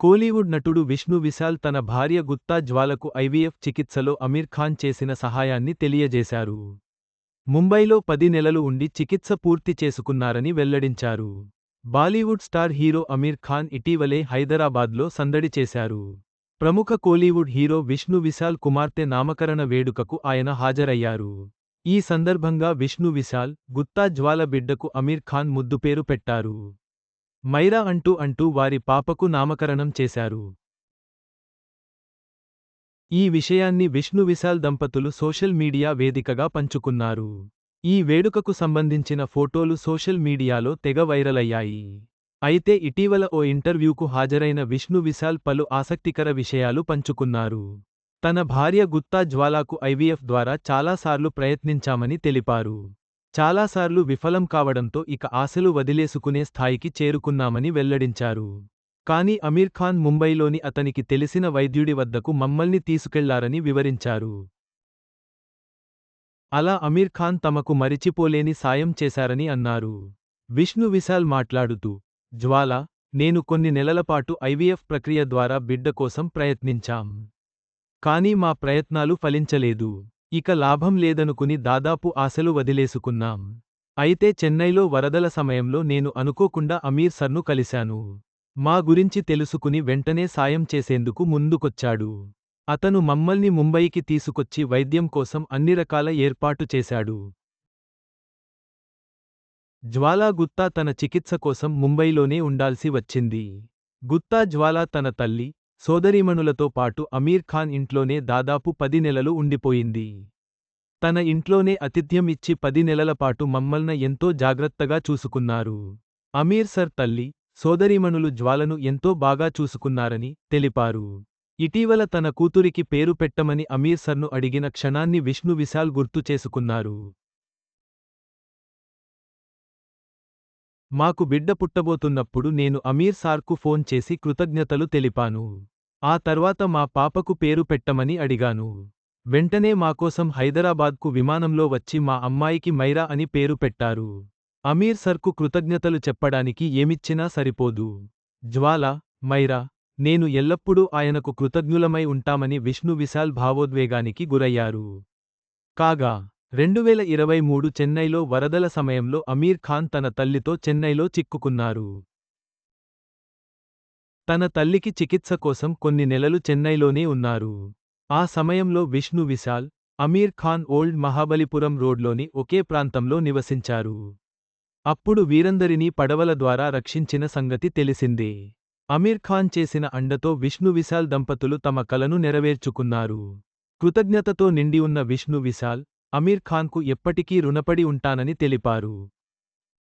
కోలీవుడ్ నటుడు విష్ణు విశాల్ తన భార్య గుత్తా జ్వాలకు ఐవీఎఫ్ చికిత్సలో అమీర్ ఖాన్ చేసిన సహాయాన్ని తెలియజేశారు. ముంబైలో పది నెలలు ఉండి చికిత్స పూర్తి చేసుకున్నారని వెల్లడించారు. బాలీవుడ్ స్టార్ హీరో అమీర్ ఖాన్ ఇటీవలే హైదరాబాద్లో సందడి చేశారు. ప్రముఖ కోలీవుడ్ హీరో విష్ణు విశాల్ కుమార్తె నామకరణ వేడుకకు ఆయన హాజరయ్యారు. ఈ సందర్భంగా విష్ణు విశాల్ గుత్తా జ్వాల బిడ్డకు అమీర్ ఖాన్ ముద్దుపేరు పెట్టారు. మైరా అంటూ అంటూ వారి పాపకు నామకరణం చేశారు. ఈ విషయాన్ని విష్ణు విశాల్ దంపతులు సోషల్ మీడియా వేదికగా పంచుకున్నారు. ఈ వేడుకకు సంబంధించిన ఫోటోలు సోషల్ మీడియాలో తెగ వైరల్ అయ్యాయి అయితే ఇటీవల ఓ ఇంటర్వ్యూకు హాజరైన విష్ణు విశాల్ పలు ఆసక్తికర విషయాలు పంచుకున్నారు. తన భార్య గుత్తా జ్వాలాకు ఐవీఎఫ్ ద్వారా చాలాసార్లు ప్రయత్నించామని తెలిపారు. చాలాసార్లు విఫలం కావడంతో ఇక ఆశలు వదిలేసుకునే స్థాయికి చేరుకున్నామని వెల్లడించారు. కానీ అమీర్ ఖాన్ ముంబైలోని అతనికి తెలిసిన వైద్యుడి వద్దకు మమ్మల్ని తీసుకెళ్ళారని వివరించారు. అలా అమీర్ ఖాన్ తమకు మరిచిపోలేని సాయం చేశారని అన్నారు. విష్ణు విశాల్ మాట్లాడుతూ జ్వాల నేను కొన్ని నెలలపాటు ఐవీఎఫ్ ప్రక్రియ ద్వారా బిడ్డ కోసం ప్రయత్నించాం. కానీ మా ప్రయత్నాలు ఫలించలేదు. ఇక లాభం లేదనుకుని దాదాపు ఆశలు వదిలేసుకున్నాం. అయితే చెన్నైలో వరదల సమయంలో నేను అనుకోకుండా అమీర్ సర్ను కలిశాను. మా గురించి తెలుసుకుని వెంటనే సాయం చేసేందుకు ముందుకొచ్చాడు. అతను మమ్మల్ని ముంబైకి తీసుకొచ్చి వైద్యం కోసం అన్ని రకాల ఏర్పాటు చేశాడు. జ్వాలా గుత్తా తన చికిత్స కోసం ముంబైలోనే ఉండాల్సి వచ్చింది. గుత్తా జ్వాలా తన తల్లి సోదరీమణులతో పాటు అమీర్ ఖాన్ ఇంట్లోనే దాదాపు పది నెలలు ఉండిపోయింది. తన ఇంట్లోనే అతిథ్యం ఇచ్చి పది నెలలపాటు మమ్మల్న ఎంతో జాగ్రత్తగా చూసుకున్నారు. అమీర్ సర్ తల్లి సోదరీమణులు జ్వాలను ఎంతో బాగా చూసుకున్నారని తెలిపారు. ఇటీవల తన కూతురికి పేరు పెట్టమని అమీర్ సర్ను అడిగిన క్షణాన్ని విష్ణు విశాల్ గుర్తు చేసుకున్నారు. మాకు బిడ్డ పుట్టబోతున్నప్పుడు నేను అమీర్ సార్కు ఫోన్ చేసి కృతజ్ఞతలు తెలిపాను. ఆ తర్వాత మా పాపకు పేరు పెట్టమని అడిగాను. వెంటనే మాకోసం హైదరాబాద్కు విమానంలో వచ్చి మా అమ్మాయికి మైరా అని పేరు పెట్టారు. అమీర్ సర్కు కృతజ్ఞతలు చెప్పడానికి ఏమిచ్చినా సరిపోదు. జ్వాల మైరా నేను ఎల్లప్పుడూ ఆయనకు కృతజ్ఞులమై ఉంటామని విష్ణు విశాల్ భావోద్వేగానికి గురయ్యారు. కాగా రెండువేల ఇరవై మూడు చెన్నైలో వరదల సమయంలో అమీర్ ఖాన్ తన తల్లితో చెన్నైలో చిక్కుకున్నారు. తన తల్లికి చికిత్స కోసం కొన్ని నెలలు చెన్నైలోనే ఉన్నారు. ఆ సమయంలో విష్ణు విశాల్ అమీర్ ఖాన్ ఓల్డ్ మహాబలిపురం రోడ్లోని ఒకే ప్రాంతంలో నివసించారు. అప్పుడు వీరందరినీ పడవల ద్వారా రక్షించిన సంగతి తెలిసిందే. అమీర్ ఖాన్ చేసిన అండతో విష్ణు విశాల్ దంపతులు తమ కలను నెరవేర్చుకున్నారు. కృతజ్ఞతతో నిండి ఉన్న విష్ణు విశాల్ అమీర్ ఖాన్కు ఎప్పటికీ రుణపడి ఉంటానని తెలిపారు.